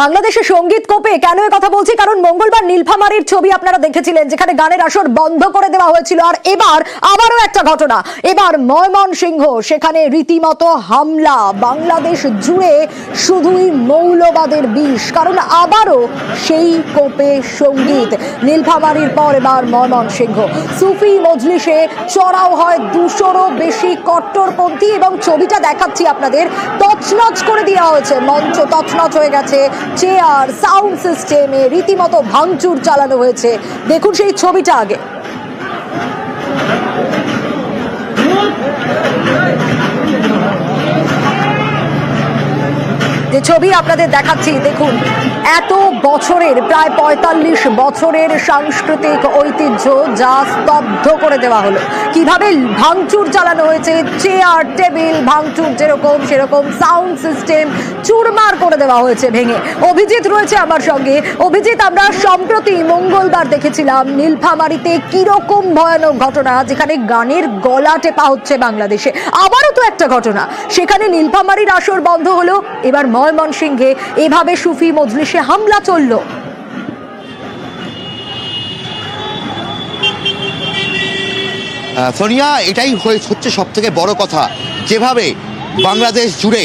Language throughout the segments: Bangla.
বাংলাদেশে সংগীত কোপে কেন কথা বলছি? কারণ মঙ্গলবার নীলফামারীর ছবি আপনারা দেখেছিলেন, যেখানে গানের আসর বন্ধ করে দেওয়া হয়েছিল। আর এবার আবারও একটা ঘটনা। এবার ময়মনসিংহ, সেখানে রীতিমতো হামলা। বাংলাদেশ জুড়ে শুধুই মৌলবাদের বিষ। কারণ আবারও সেই কোপে সংগীত। নীলফামারীর পর এবার ময়মনসিংহ। সুফি মজলিসে চড়াও হয় দুশোরও বেশি কট্টরপন্থী এবং ছবিটা দেখাচ্ছি আপনাদের। তছনছ করে দেওয়া হয়েছে। মঞ্চ তছনছ হয়ে গেছে। চেয়ার সাউন্ড সিস্টেমে রীতিমতো ভাঙচুর চালানো হয়েছে। দেখুন সেই ছবিটা আগে। যে ছবি আপনাদের দেখাচ্ছি, দেখুন, এত বছরের, প্রায় পঁয়তাল্লিশ বছরের সাংস্কৃতিক ঐতিহ্য যা স্তব্ধ করে দেওয়া হলো। কীভাবে ভাঙচুর চালানো হয়েছে, চেয়ার, টেবিল, ভাঙচুর যেরকম, সেরকম সাউন্ড সিস্টেম চুরমার করে দেওয়া হয়েছে, ভেঙে। অভিজিৎ রয়েছে আমার সঙ্গে। অভিজিৎ, আমরা সম্প্রতি মঙ্গলবার দেখেছিলাম নীলফামারিতে কীরকম ভয়ানক ঘটনা, যেখানে গানের গলা টেপা হচ্ছে বাংলাদেশে। আবারও তো একটা ঘটনা। সেখানে নীলফামারির আসর বন্ধ হলো, এবার ময়মনসিংহে। এভাবে সুফি মজলিসে হামলা চলল। সোনিয়া, এটাই হচ্ছে সব থেকে বড় কথা। যেভাবে বাংলাদেশ জুড়ে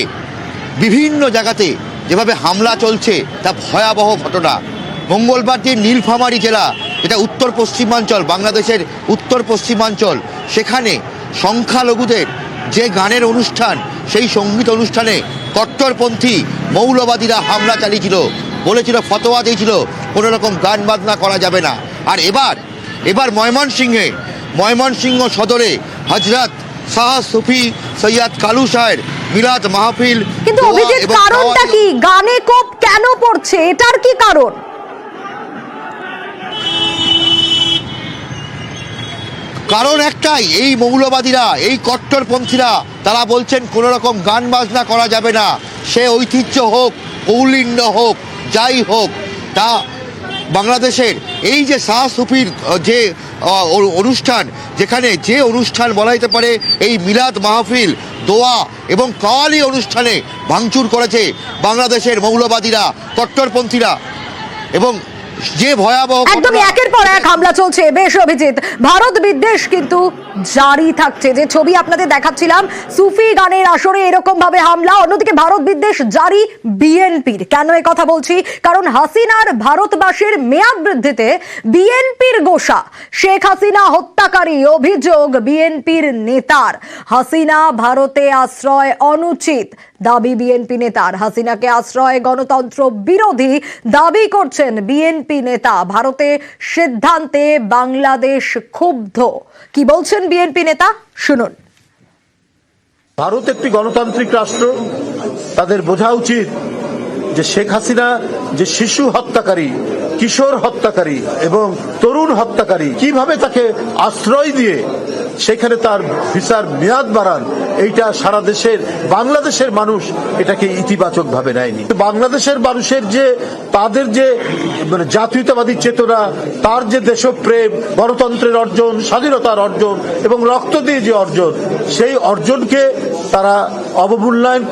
বিভিন্ন জায়গাতে যেভাবে হামলা চলছে, তা ভয়াবহ ঘটনা। মঙ্গলবার যে নীলফামারী জেলা, এটা উত্তর পশ্চিমাঞ্চল, বাংলাদেশের উত্তর পশ্চিমাঞ্চল, সেখানে সংখ্যালঘুদের যে গানের অনুষ্ঠান, সেই সংগীত অনুষ্ঠানে কট্টরপন্থী মৌলবাদীরা হামলা চালিয়েছিল বলেছিল ফতোয়া দিয়েছিল কোনো রকম গান বাজনা করা যাবে না। আর এবার এবার ময়মনসিংহে ময়মনসিংহ সদরে হজরত শাহ সুফি সৈয়দ কালু সাহের মিলাদ মাহফিল কিন্তু অভিজিৎ কারণটা কি? গানে কোপ কেন পড়ছে? এটার কি কারণ? কারণ একটাই, এই মৌলবাদীরা, এই কট্টরপন্থীরা, তারা বলছেন কোনো রকম গান বাজনা করা যাবে না। সে ঐতিহ্য হোক, কৌলিন্য হোক, যাই হোক, তা বাংলাদেশের এই যে শাহ সুফির যে অনুষ্ঠান, যেখানে যে অনুষ্ঠান বলা যেতে পারে, এই মিলাদ মাহফিল, দোয়া এবং কাওয়ালি অনুষ্ঠানে ভাঙচুর করেছে বাংলাদেশের মৌলবাদীরা, কট্টরপন্থীরা এবং যে ভয়াবহ একদমই একের পর এক হামলা চলছে। বেশ অভিজিৎ, ভারত বিদ্বেষ কিন্তু জারি থাকছে। যে ছবি আপনাদের দেখাচ্ছিলাম, সুফি গানের আসরে এরকম ভাবে হামলা, অন্যদিকে ভারত বিদ্বেষ জারি বিএনপির। কেন এ কথা বলছি? কারণ হাসিনার ভারতবাসীর মেয়াদ বৃদ্ধিতে বিএনপির গোসা, শেখ হাসিনা হত্যাকারী অভিযোগ বিএনপির নেতার। হাসিনা ভারতে আশ্রয় অনুচিত। দাবি বিএনপি নেতার হাসিনাকে আশ্রয় গণতন্ত্র বিরোধী দাবি করছেন বিএনপি নেতা। ভারতে সিদ্ধান্তে বাংলাদেশ ক্ষুব্ধ। কি বলছেন বিএনপি নেতা? শুনুন। ভারত একটি গণতান্ত্রিক রাষ্ট্র। তাদের বোঝা উচিত যে শেখ হাসিনা যে শিশু হত্যাকারী, কিশোর হত্যাকারী এবং তরুণ হত্যাকারী, কীভাবে তাকে আশ্রয় দিয়ে সেখানে তার ভিসার মেয়াদ বাড়ান, এইটা সারা দেশের, বাংলাদেশের মানুষ এটাকে ইতিবাচক ভাবে নেয়নি। বাংলাদেশের মানুষের যে, তাদের যে মানে জাতীয়তাবাদী চেতনা, তার যে দেশপ্রেম, গণতন্ত্রের অর্জন, স্বাধীনতার অর্জন এবং রক্ত দিয়ে যে অর্জন, সেই অর্জনকে তারা অবমূল্যায়ন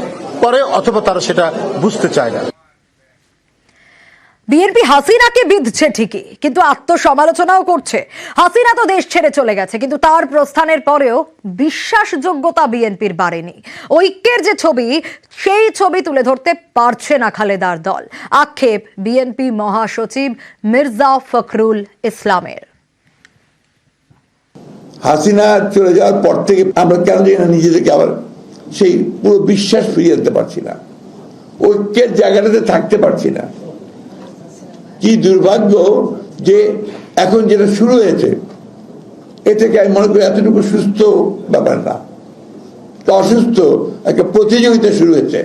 করে অথবা তারা সেটা বুঝতে চায় না। বিএনপি হাসিনাকে বিধছে ঠিকই কিন্তু আত্মসমালোচনাও করছে। হাসিনা তো দেশ ছেড়ে চলে গেছে কিন্তু তার প্রস্থানের পরেও বিশ্বাসযোগ্যতা বিএনপির বাড়েনি। ঐক্যের যে ছবি সেই ছবি তুলে ধরতে পারছে না খালেদার দল। আক্ষেপ বিএনপি মহাসচিব মির্জা ফখরুল ইসলামের। হাসিনা চলে যাওয়ার পর থেকে আমরা কেন জানি না নিজেদেরকে আবার সেই পুরো বিশ্বাস ফিরিয়ে আনতে পারছি না। ঐক্যের জায়গাটাতে থাকতে পারছি না। কি দুর্ভাগ্য যে এখন যেটা শুরু হয়েছে, এ থেকে আমি মনে করি এতটুকু সুস্থ ব্যাপার না। অসুস্থ একটা প্রতিযোগিতা শুরু হয়েছে,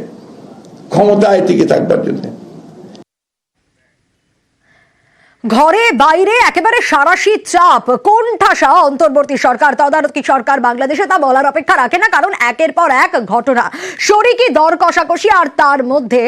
ক্ষমতায় টিকে থাকবার জন্য। ঘরে, বাইরে, একেবারে সারাশি চাপ। কোন ঠাসা অন্তর্বর্তী সরকার, তদারকি সরকার বাংলাদেশে তা বলার অপেক্ষা রাখে না, কারণ একের পর এক ঘটনা। শরিকি দর কষাকষি আর তার মধ্যে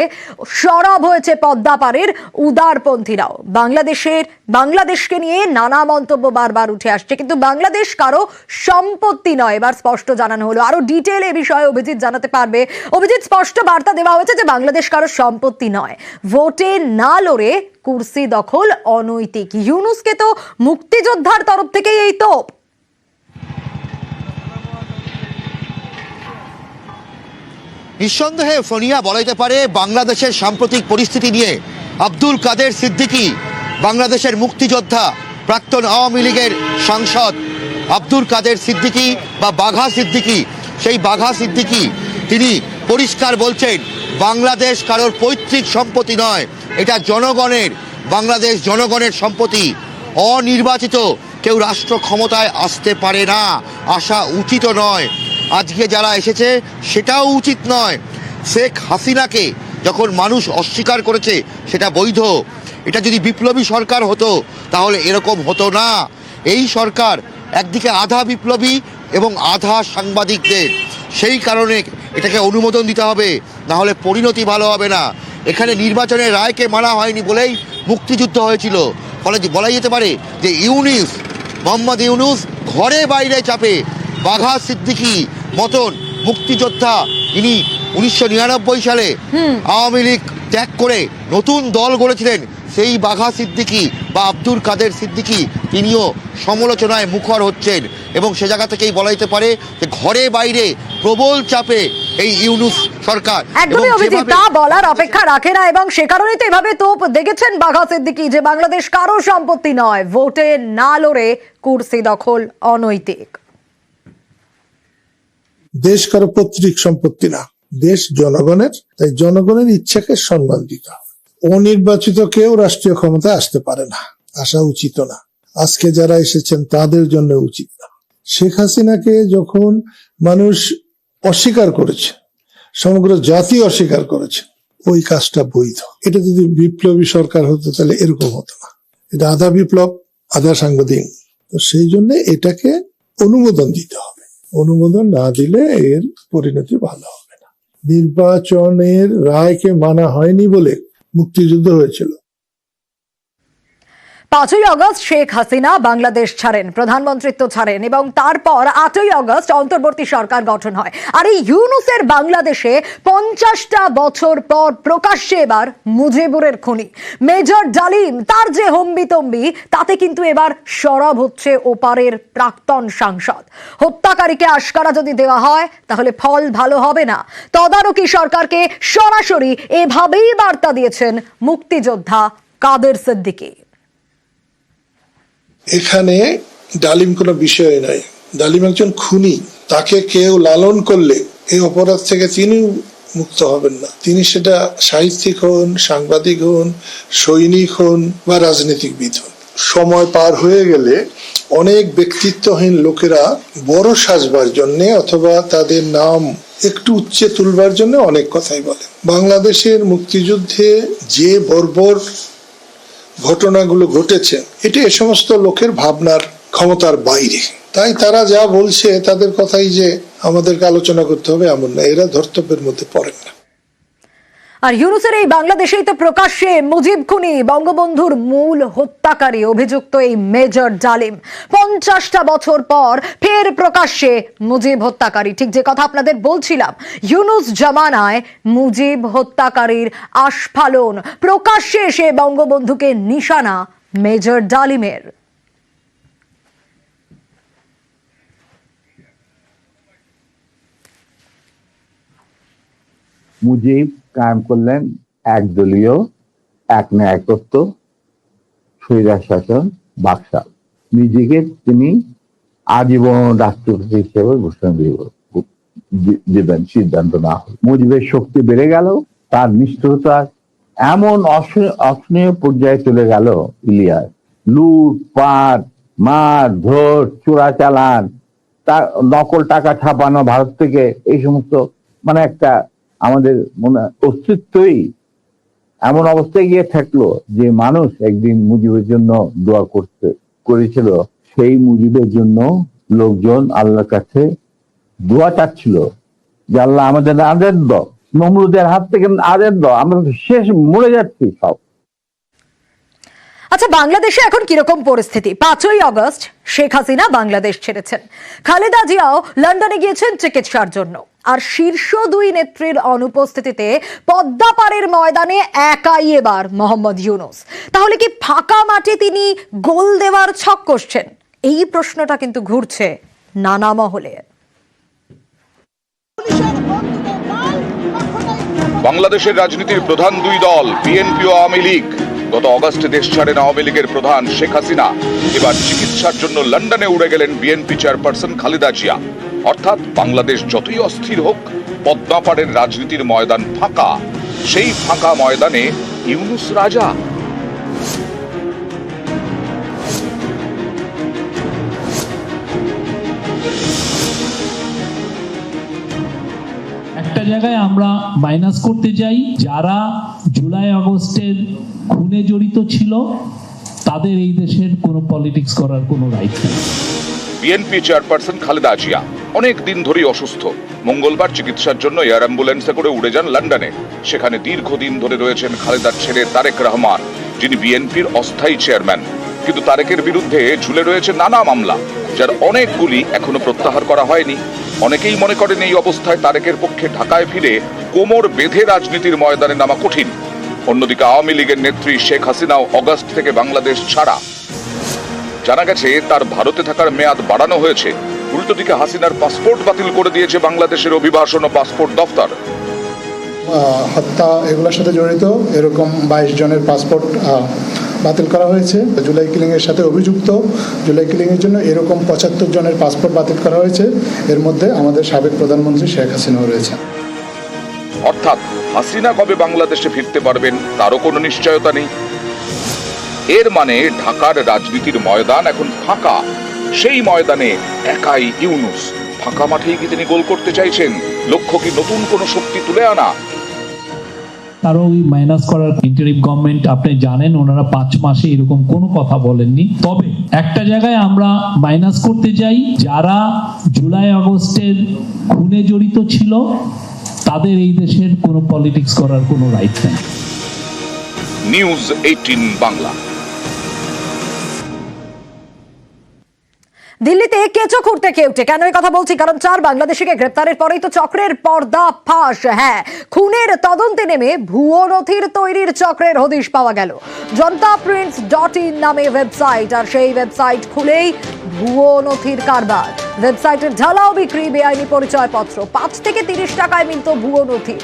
সরব হয়েছে পদ্মাপাড়ের উদারপন্থীরাও। বাংলাদেশের, বাংলাদেশকে নিয়ে নানা মন্তব্য বারবার উঠে আসছে, কিন্তু বাংলাদেশ কারও সম্পত্তি নয়, এবার স্পষ্ট জানানো হলো। আরও ডিটেল এ বিষয়ে অভিজিৎ জানাতে পারবে। অভিজিৎ, স্পষ্ট বার্তা দেওয়া হয়েছে যে, বাংলাদেশ কারও সম্পত্তি নয়। ভোটে না লড়ে কুর্সি দখল, অনৈতিক। ইউনুসকে তো মুক্তিযোদ্ধার তরফ থেকেই এই তোপ। নিঃসন্দেহে সোনিয়া বলা যেতে পারে বাংলাদেশের সাম্প্রতিক পরিস্থিতি নিয়ে। আব্দুল কাদের সিদ্দিকী, বাংলাদেশের মুক্তিযোদ্ধা, প্রাক্তন আওয়ামী লীগের সাংসদ। আব্দুল কাদের সিদ্দিকী বা বাঘা সিদ্দিকী, সেই বাঘা সিদ্দিকী, তিনি পরিষ্কার বলছেন বাংলাদেশ কারোর পৈতৃক সম্পত্তি নয়, এটা জনগণের, বাংলাদেশ জনগণের সম্পত্তি। অনির্বাচিত কেউ রাষ্ট্র ক্ষমতায় আসতে পারে না আসা উচিত নয়। আজকে যারা এসেছে, সেটাও উচিত নয়। শেখ হাসিনাকে যখন মানুষ অস্বীকার করেছে, সেটা বৈধ। এটা যদি বিপ্লবী সরকার হতো, তাহলে এরকম হতো না। এই সরকার একদিকে আধা বিপ্লবী এবং আধা সাংবাদিকদের। সেই কারণে এটাকে অনুমোদন দিতে হবে না হলে পরিণতি ভালো হবে না। এখানে নির্বাচনের রায়কে মানা হয়নি বলেই মুক্তিযুদ্ধ হয়েছিল। ফলে বলা যেতে পারে যে ইউনিস মোহাম্মদ ইউনুস ঘরে বাইরে চাপে বাঘা সিদ্দিকী মতন মুক্তিযোদ্ধা ইনি উনিশশো নিরানব্বই সালে আওয়ামী লীগ ত্যাগ করে নতুন দল গড়েছিলেন সেই বাঘা সিদ্দিকী বা আব্দুল কাদের সিদ্দিকী তিনিও সমালোচনায় মুখর হচ্ছেন এবং সে জায়গা থেকেই বলা যেতে পারে যে ঘরে বাইরে প্রবল চাপে এই ইউনুস সরকার। একদমই অভিজিৎ তা বলার অপেক্ষা রাখে না এবং সে কারণেই তো এভাবে তোপ দেখেছেন বাঘা সিদ্দিকি যে বাংলাদেশ কারও সম্পত্তি নয় ভোটে না লড়ে কুর্সি দখল অনৈতিক। দেশ কারও পৈতৃক সম্পত্তি না দেশ জনগণের তাই জনগণের ইচ্ছাকে সম্মান দিতে হবে। অনির্বাচিত কেউ রাষ্ট্রীয় ক্ষমতায় আসতে পারে না আসা উচিত না। আজকে যারা এসেছেন তাদের জন্য উচিত। না শেখ হাসিনাকে যখন মানুষ অস্বীকার করেছে, সমগ্র জাতি অস্বীকার করেছে, ওই কাজটা বৈধ। এটা যদি বিপ্লবী সরকার হতো তাহলে এরকম হতো না। এটা আধা বিপ্লব, আধা সাংবাদিক। তো সেই জন্য এটাকে অনুমোদন দিতে হবে। অনুমোদন না দিলে এর পরিণতি ভালো হবে না। নির্বাচনের রায়কে মানা হয়নি বলে মুক্তিযুদ্ধ হয়েছিল। পাঁচই অগস্ট শেখ হাসিনা বাংলাদেশ ছাড়েন, প্রধানমন্ত্রিত্ব ছাড়েন এবং তারপর আটই অগস্ট অন্তর্বর্তী সরকার গঠন হয়। আর এই ইউনুসের বাংলাদেশে পঞ্চাশটা বছর পর প্রকাশ্যে এবার মুজিবুরের খনি। মেজর ডালিম তার যে হম্বিতম্বি, তাতে কিন্তু এবার সরব হচ্ছে ওপারের প্রাক্তন সাংসদ। হত্যাকারীকে আশকারা যদি দেওয়া হয়, তাহলে ফল ভালো হবে না। তদারকি সরকারকে সরাসরি এভাবেই বার্তা দিয়েছেন মুক্তিযোদ্ধা কাদের সিদ্দিকী। এখানে ডালিম কোনো বিষয় নাই। ডালিম একজন খুনি। তাকে কেউ লালন করলে এই অপরাধ থেকে তিনি মুক্ত হবেন না। তিনি সেটা সাহিত্যিক হন, সাংবাদিক হন, সৈনিক হন বা রাজনীতিকবিদ হন। সময় পার হয়ে গেলে অনেক ব্যক্তিত্বহীন লোকেরা বড় সাজবার জন্য অথবা তাদের নাম একটু উচ্চে তুলবার জন্য অনেক কথাই বলে। বাংলাদেশের মুক্তিযুদ্ধে যে বর্বর ঘটনাগুলো ঘটেছে, এটি এ সমস্ত লোকের ভাবনার ক্ষমতার বাইরে। তাই তারা যা বলছে, তাদের কথাই যে আমাদেরকে আলোচনা করতে হবে, এমন না। এরা ধর্তব্যের মধ্যে পড়েন না। আর ইউনুসের এই বাংলাদেশেই তো প্রকাশ্যে মুজিব খুনি, বঙ্গবন্ধুর মূল হত্যাকারী অভিযুক্ত এই মেজর জালিম। পঞ্চাশটা বছর পর ফের প্রকাশ্যে মুজিব হত্যাকারী। ঠিক যে কথা আপনাদের বলছিলাম, ইউনুস জামানায় মুজিব হত্যাকারীর আস্ফালন। প্রকাশ্যে এসে বঙ্গবন্ধুকে নিশানা মেজর ডালিমের মুজিব, কায়েম করলেন একদলীয়, এক ন্যায়তত্ত্ব স্বৈরাজ শাসন, বাকশাল। নিজেকে তিনি আজীবন রাষ্ট্রপতি হিসেবে ঘোষণা দিব- দিবেন, সিদ্ধান্ত না হয় মুজিবের শক্তি বেড়ে গেল, তার নিষ্ঠুরতা এমন অস- অসহনীয় পর্যায়ে চলে গেল, ইলিয়াস। লুট, পাট, মার, ধর, চোরা চালান, তার নকল টাকা ছাপানো, ভারত থেকে এই সমস্ত মানে একটা আমাদের মনে অস্তিত্বই এমন অবস্থায় গিয়ে থাকল যে মানুষ একদিন মুজিবের জন্য দোয়া করতে, করেছিল। সেই মুজিবের জন্য লোকজন আল্লাহর কাছে দোয়া চাচ্ছিল যে আল্লাহ আমাদের আদের দ নমরুদের হাত থেকে আদের দ আমরা শেষ মরে যাচ্ছি সব। আচ্ছা বাংলাদেশে এখন কীরকম পরিস্থিতি? পাঁচই আগস্ট শেখ হাসিনা বাংলাদেশ ছেড়েছেন। খালেদা জিয়াও লন্ডনে গিয়েছেন চিকিৎসার জন্য। আর শীর্ষ দুই নেত্রীর অনুপস্থিতিতে পদ্মাপাড়ের ময়দানে একাই এবার মোহাম্মদ ইউনুস। তাহলে কি ফাঁকা মাঠে তিনি গোল দেওয়ার ছক কষছেন? এই প্রশ্নটা কিন্তু ঘুরছে নানা মহলে। বাংলাদেশের রাজনীতির প্রধান দুই দল, বিএনপি ও আওয়ামী লীগ। গত অগস্টে দেশ ছাড়েন আওয়ামী লীগের প্রধান শেখ হাসিনা। এবার চিকিৎসার জন্য লন্ডনে উড়ে গেলেন বিএনপি চেয়ারপারসন খালেদা জিয়া। অর্থাৎ বাংলাদেশ যতই অস্থির হোক পদ্মাপাড়ের রাজনীতির ময়দান ফাঁকা। সেই ফাঁকা ময়দানে ইউনুস রাজা। একটা জায়গায় আমরা মাইনাস করতে যাই যারা জুলাই আগস্টের খুনে জড়িত ছিল তাদের এই দেশের কোনো পলিটিক্স করার কোনো রাইট নেই। BNP chairperson Khaleda Zia. অনেক দিন ধরেই অসুস্থ। মঙ্গলবার চিকিৎসার জন্য এয়ার অ্যাম্বুলেন্সে করে উড়ে যান লন্ডনে। সেখানে দীর্ঘদিন ধরে রয়েছেন খালেদার ছেলে তারেক রহমান, যিনি বিএনপির অস্থায়ী চেয়ারম্যান। কিন্তু তারেকের বিরুদ্ধে ঝুলে রয়েছে নানা মামলা, যার অনেকগুলি এখনও প্রত্যাহার করা হয়নি। অনেকেই মনে করেন এই অবস্থায় তারেকের পক্ষে ঢাকায় ফিরে কোমর বেঁধে রাজনীতির ময়দানে নামা কঠিন। অন্যদিকে আওয়ামী লীগের নেত্রী শেখ হাসিনাও অগস্ট থেকে বাংলাদেশ ছাড়া। জানা গেছে, তার ভারতে থাকার মেয়াদ বাড়ানো হয়েছে। উল্টো দিকে হাসিনার পাসপোর্ট বাতিল করে দিয়েছে বাংলাদেশের অভিবাসন ও পাসপোর্ট দফতর। হত্যা এগুলোর সাথে জড়িত। এরকম বাইশ জনের পাসপোর্ট বাতিল করা হয়েছে। জুলাই কিলিংয়ের সাথে অভিযুক্ত। জুলাই কিলিংয়ের জন্য এরকম পঁচাত্তর জনের পাসপোর্ট বাতিল করা হয়েছে। এর মধ্যে আমাদের সাবেক প্রধানমন্ত্রী শেখ হাসিনাও রয়েছে অর্থাৎ হাসিনা কবে বাংলাদেশে ফিরতে পারবেন তারও কোনো নিশ্চয়তা নেই। এর মানে ঢাকার রাজনীতির ময়দান এখন ফাঁকা। সেই ময়দানে একাই ইউনুস ফাঁকা মাঠেই কি তিনি গোল করতে চাইছেন? লক্ষ্য কি নতুন কোনো শক্তি তুলে আনা? তারও ওই মাইনাস করার ইন্টারিম গভর্নমেন্ট আপনি জানেন ওনারা পাঁচ মাসে এরকম কোনো কথা বলেননি। তবে একটা জায়গায় আমরা মাইনাস করতে যাই যারা জুলাই আগস্টের খুনে জড়িত ছিল তাদের এই দেশের কোনো পলিটিক্স করার কোনো রাইট নেই। নিউজ এইটিন বাংলা দিল্লিতে কেঁচো খুঁড়তে কেউটে কেন এই কথা বলছি? কারণ চার বাংলাদেশিকে গ্রেপ্তারের পরেই তো চক্রের পর্দা ফাঁস। হ্যাঁ খুনের তদন্তে নেমে ভুয়ো নথির তৈরির চক্রের হদিশ পাওয়া গেল। জনতা প্রিন্টস ডট ইন নামে ওয়েবসাইট, আর সেই ওয়েবসাইট খুলেই ভুয়ো নথির কারবার। ওয়েবসাইটের ঢালাও বিক্রি, বেআইনি পরিচয়পত্র। পাঁচ থেকে তিরিশ টাকায় মিলত ভুয়ো নথি।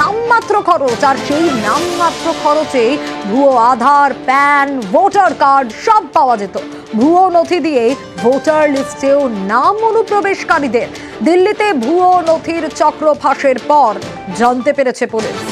নামমাত্র খরচ, আর সেই নামমাত্র খরচেই ভুয়ো আধার, প্যান, ভোটার কার্ড সব পাওয়া যেত। ভুয়ো নথি দিয়ে ভোটার লিস্টেও নাম অনুপ্রবেশকারীদের। দিল্লিতে ভুয়ো নথির চক্র ফাঁসের পর জানতে পেরেছে পুলিশ।